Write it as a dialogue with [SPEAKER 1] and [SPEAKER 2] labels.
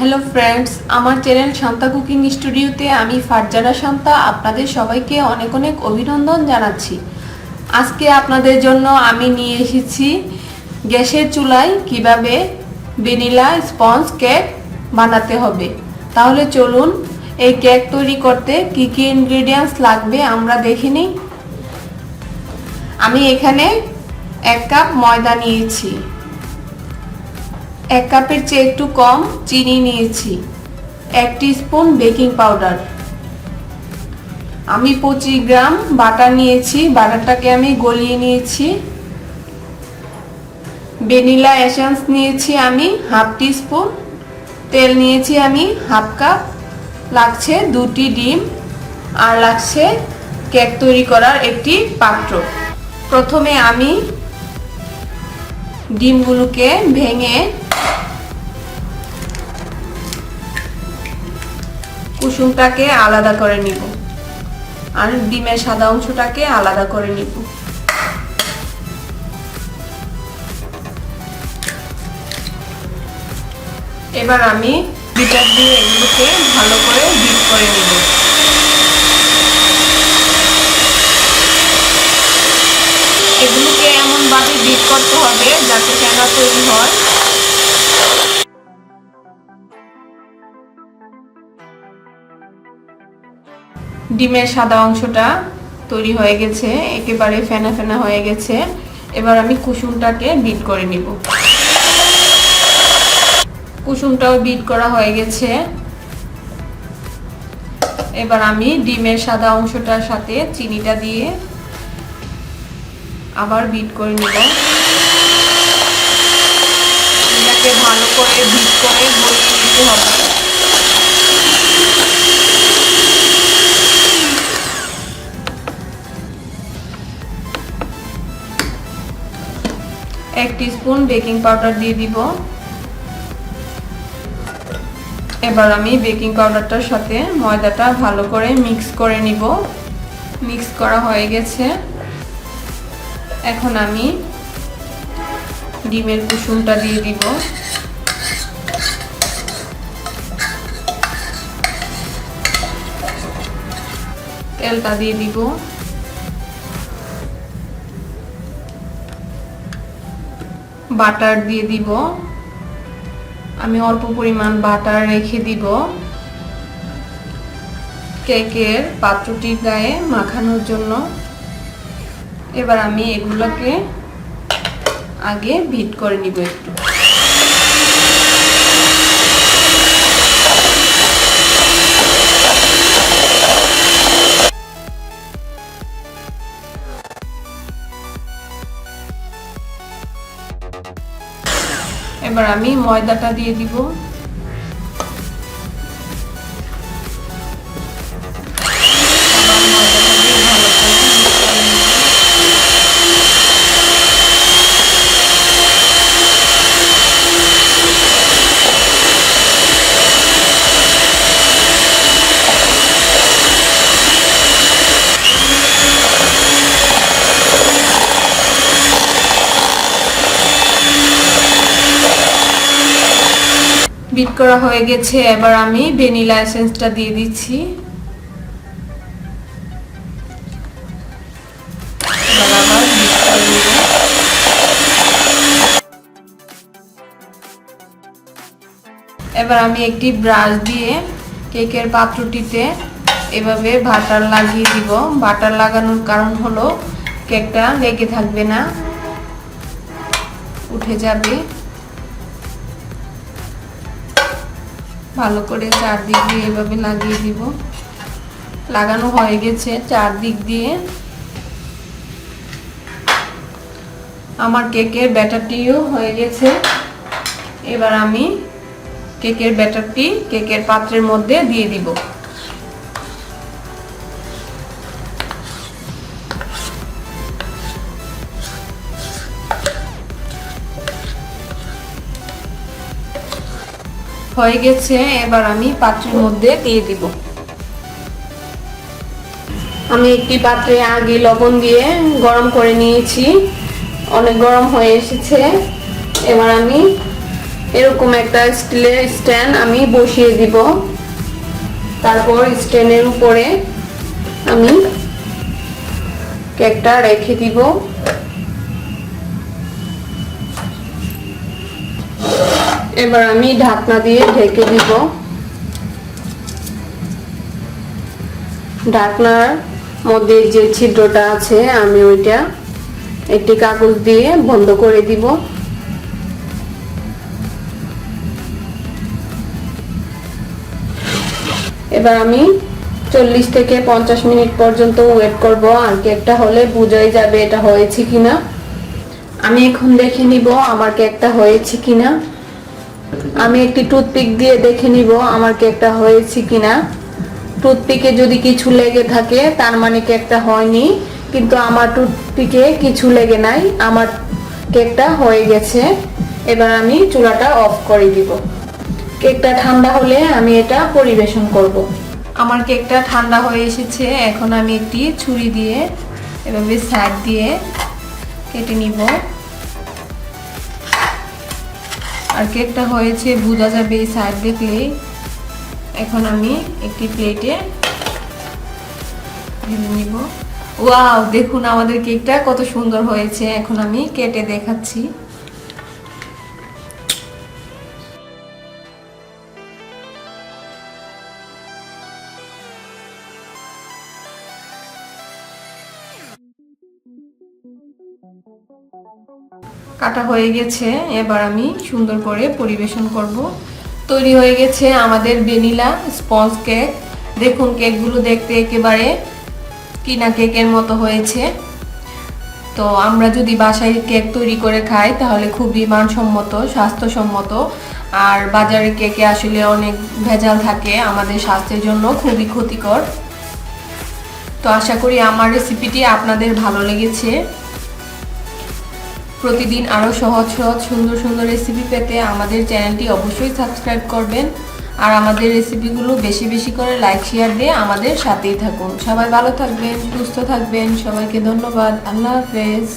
[SPEAKER 1] Hello friends, আমার channel Shanta cooking স্টুডিওতে আমি ফারজানা শান্তা আপনাদের সবাইকে অনেক অনেক অভিনন্দন জানাচ্ছি। আজকে আপনাদের জন্য আমি নিয়ে এসেছি গ্যাসের চুলায় কীভাবে ভ্যানিলা স্পঞ্জ কেক বানাতে হবে। তাহলে চলুন এই কেক তৈরি করতে কি কি ইনগ্রেডিয়েন্টস লাগবে আমরা দেখে আমি এখানে এক কাপ ময়দা নিয়েছি। এক কাপের চেয়ে একটু কম চিনি নিয়েছি। এক স্পুন বেকিং পাউডার। আমি পঁচিশ গ্রাম বাটার নিয়েছি, বাটারটাকে আমি গলিয়ে নিয়েছি। ভ্যানিলা এসেন্স নিয়েছি আমি হাফ স্পুন তেল নিয়েছি আমি হাফ কাপ। লাগছে দুটি ডিম আর লাগছে কেক তৈরি করার একটি পাত্র। প্রথমে আমি ডিমগুলোকে ভেঙে কুসুমটাকে আলাদা করে নিব। আর ডিমের সাদা অংশটাকে আলাদা করে নিব। এবার আমি বিটার দিয়ে এগুলোকে ভালো করে বিট করে নিব। এগুলোকে বিট করতে হবে যাতে ফেনা তৈরি হয়। ডিমের সাদা অংশটা তৈরি হয়ে গেছে, একেবারে ফেনা ফেনা হয়ে গেছে। এবার আমি কুসুমটাকে বিট করে নিব। কুসুমটাও বিট করা হয়ে গেছে। এবার আমি ডিমের সাদা অংশটার সাথে চিনিটা দিয়ে আবার বিট করে নিব। এটাকে ভালো করে বিট করে গলিয়ে নিতে হবে। এক স্পুন বেকিং পাউডার দিয়ে দিব। এবার আমি বেকিং পাউডারটার সাথে ময়দাটা ভালো করে মিক্স করে নিব। মিক্স করা হয়ে গেছে। এখন আমি ডিমের কুসুমটা দিয়ে দিব। তেলটা দিয়ে দিব। বাটার দিয়ে দিব। আমি অল্প পরিমাণ বাটার রেখে দিব। কেকের পাত্রটির গায়ে মাখানোর জন্য এবার আমি এগুলোকে আগে ভিট করে নিব একটু। এবার আমি ময়দাটা দিয়ে দিব। বিট করা হয়ে গেছে, এবার আমি ভ্যানিলা এসেন্সটা দিয়ে দিচ্ছি। এবার আমি একটি ব্রাশ দিয়ে কেকের পাত্রটিতে এভাবে বাটার লাগিয়ে দিব। বাটার লাগানোর কারণ হলো কেকটা লেগে থাকবে না, উঠে যাবে। ভালো করে চারদিক দিয়ে এভাবে লাগিয়ে দিব। লাগানো হয়ে গেছে চারদিক দিয়ে। আমার কেকের ব্যাটারটিও হয়ে গেছে। এবার আমি কেকের ব্যাটারটি কেকের পাত্রের মধ্যে দিয়ে দিব। হয়ে গেছে, এবার আমি পাত্রের মধ্যে দিয়ে দিব। আমি একটি পাত্রে আগে লবণ দিয়ে গরম করে নিয়েছি। অনেক গরম হয়ে এসেছে। এবার আমি এরকম একটা স্টিলের স্ট্যান্ড আমি বসিয়ে দিব। তারপর স্ট্যান্ডের উপরে আমি কেকটা রেখে দিব। এবার আমি ঢাকনা দিয়ে ঢেকে দিব। ঢাকনার মধ্যে যে ছিদ্রটা আছে, আমি ওইটা একটি কাগজ দিয়ে বন্ধ করে দিব। এবার আমি চল্লিশ থেকে পঞ্চাশ মিনিট পর্যন্ত ওয়েট করব, আর কেকটা হলে বোঝাই যাবে এটা হয়েছে কিনা। আমি এখন দেখে নিব আমার কেকটা হয়েছে কিনা। আমি একটি টুথপিক দিয়ে দেখে নিব আমার কেকটা হয়েছে কিনা। টুথপিকে যদি কিছু লেগে থাকে, তার মানে কেকটা হয়নি। কিন্তু আমার টুথপিকে কিছু লেগে নাই, আমার কেকটা হয়ে গেছে। এবার আমি চুলাটা অফ করে দিব। কেকটা ঠান্ডা হলে আমি এটা পরিবেশন করব। আমার কেকটা ঠান্ডা হয়ে এসেছে, এখন আমি একটি ছুরি দিয়ে, এভাবে সাইড দিয়ে কেটে নিব। আর কেকটা হয়েছে, বোঝা যাবে এই সাইড দেখলেই এখন আমি একটি প্লেটে নিব। ওয়াও, দেখুন আমাদের কেকটা কত সুন্দর হয়েছে। এখন আমি কেটে দেখাচ্ছি। কাটা হয়ে গেছে। এবার আমি সুন্দর করে পরিবেশন করব। তৈরি হয়ে গেছে আমাদের ভ্যানিলা স্পঞ্জ কেক। দেখুন, কেকগুলো দেখতে একেবারে কিনা কেকের মতো হয়েছে। তো আমরা যদি বাসায় কেক তৈরি করে খাই, তাহলে খুবই মানসম্মত, স্বাস্থ্যসম্মত। আর বাজারের কেকে আসলে অনেক ভেজাল থাকে, আমাদের স্বাস্থ্যের জন্য খুবই ক্ষতিকর। তো আশা করি আমার রেসিপিটি আপনাদের ভালো লেগেছে। প্রতিদিন আরও সহজ সহজ, সুন্দর সুন্দর রেসিপি পেতে আমাদের চ্যানেলটি অবশ্যই সাবস্ক্রাইব করবেন। আর আমাদের রেসিপিগুলো বেশি বেশি করে লাইক শেয়ার দিয়ে আমাদের সাথেই থাকুন। সবাই ভালো থাকবেন, সুস্থ থাকবেন। সবাইকে ধন্যবাদ। আল্লাহ হাফেজ।